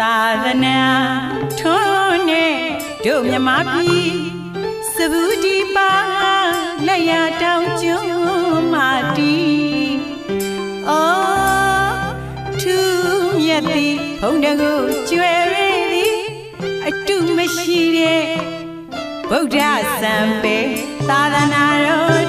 သာသနာထွန်းနဲ့တို့မြမပြည်စဘူးဒီပါလက်ရတောင်ကျွန်းမာတီအော်သူမြတ်သည်ဘုံတကူကျွယ်ရည်သည်အတုမရှိတဲ့ဗုဒ္ဓဆံပေသာသနာတော်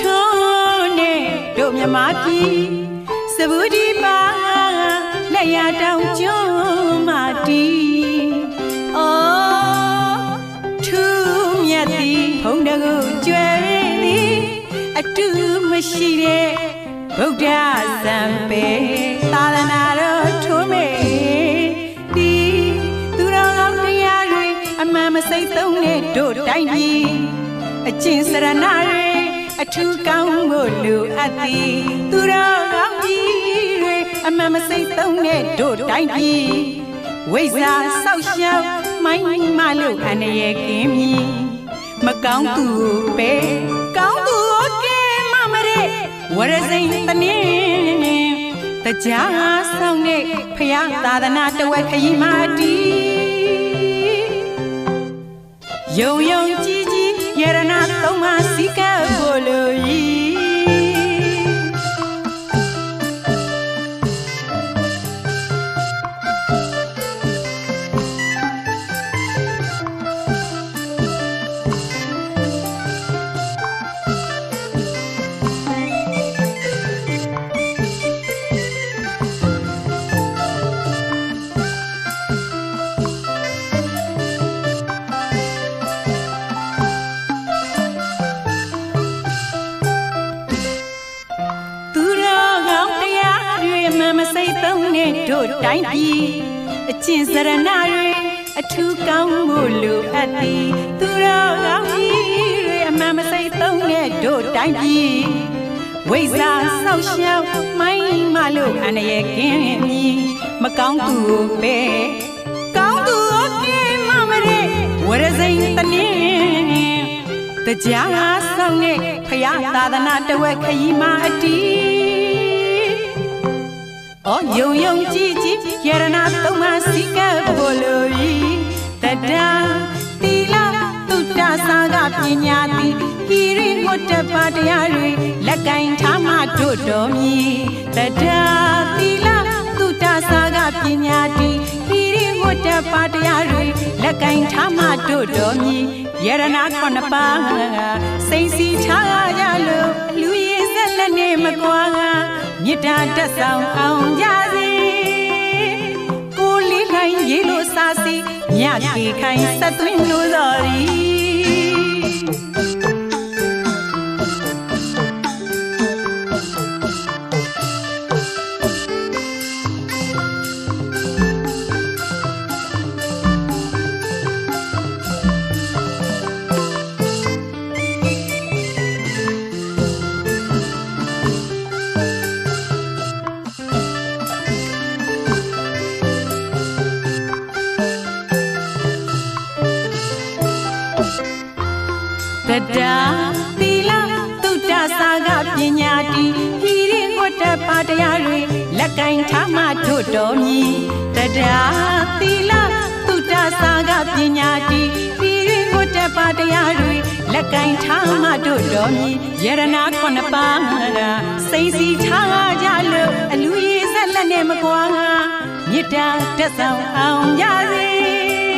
ထွန်းနေတို့မြမပြည်စဘူးဒီပါလက်ရတောင်ကျွန်းမာတီအော်ထူးမြတ်သည်ဘုံတကူကျွယ်ရည်သည်အတုမရှိတဲ့ဗုဒ္ဓဇံပေသာသနာတော်ထွန်းမေဒီသူတော်ကောင်းတရားတွေအမှန်မစိတ်သုံးတဲ့တို့တိုင်းပြည်အကျင့်စရဏတွေ အထူးကောင်းဖို့လိုအပ်သည်သူတော်ကောင်းကြီးတွေအမှန်မစိတ်သုံးတဲ့တို့တိုင်းပြည်ဝိဇ္ဇာဆောက်ရှောက်မိုင်းမလို့အနေရကင်းမြည်မကောင်းသူပဲကောင်းသူကဲမမရဲဝရစိန်တနင်းတကြားဆောင်တဲ့ဖရာသာသနာတဝက်ခရီးမာတီယုံယုံကြည်ကြည်ယရနာ နဲ့တို့တိုင်းပြည်အကျင့်စရဏတွေအထူးကောင်းမှုလိုအပ်သည်သူတော်ကောင်းကြီးတွေအမှန်မစိတ်သုံးနဲ့တို့တိုင်းပြည်ဝိဇ္ဇာဆောက်ရှောက်မိုင်းမလို့အနေရကင်းမြည်မကောင်းသူပဲကောင်းသူကဲမမရဲဝရစိန်တနင်းတကြားဆောင်နဲ့ဖရာသာသနာတဝက်ခရီးမာအတီးအော် ယုံယုံကြည်ကြည်ယရနာသုံးပါးစီကပ်ဖို့လိုဤတတံတီလာတုတ္တစာကပညာတိဟိရိမုတ္တပါတရားတွေလက်ကင်ထားမှတို့တော်မီတတံတီလာတုတ္တစာကပညာတိဟိရိမုတ္တပါတရားတွေလက်ကင်ထားမှတို့တော်မီယရနာခုနှစ်ပါးစိတ်စီထားကြလို့လူရည်ဆက်လက်နေမကွာ မေတ္တာတက်ဆောင်အောင်ကြစေကိုလေးလိုင်းရေလို့စားစီမြကေခိုင်ဆက်သွင်းလို့တော်ရီ တတာသီလသုတ္တစာကပညာတိဟိရိဝတ္တပါတရားတွေလက်ကင်ထားမှတို့တော်မီတတာသီလသုတ္တစာကပညာတိဟိရိဝတ္တပါတရားတွေလက်ကင်ထားမှတို့တော်မီယရနာခုနှစ်ပါးကစိတ်စီထားကြလို့အလူရည်ဆက်လက်နဲ့မကွာမေတ္တာတက်ဆောင်အောင်ကြစေ